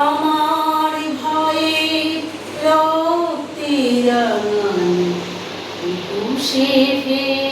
আমার ভয়ে রক্তের একুশে ফেব্রুয়ারি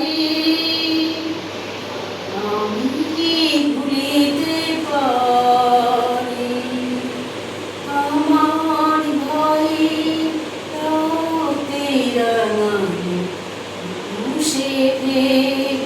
it is.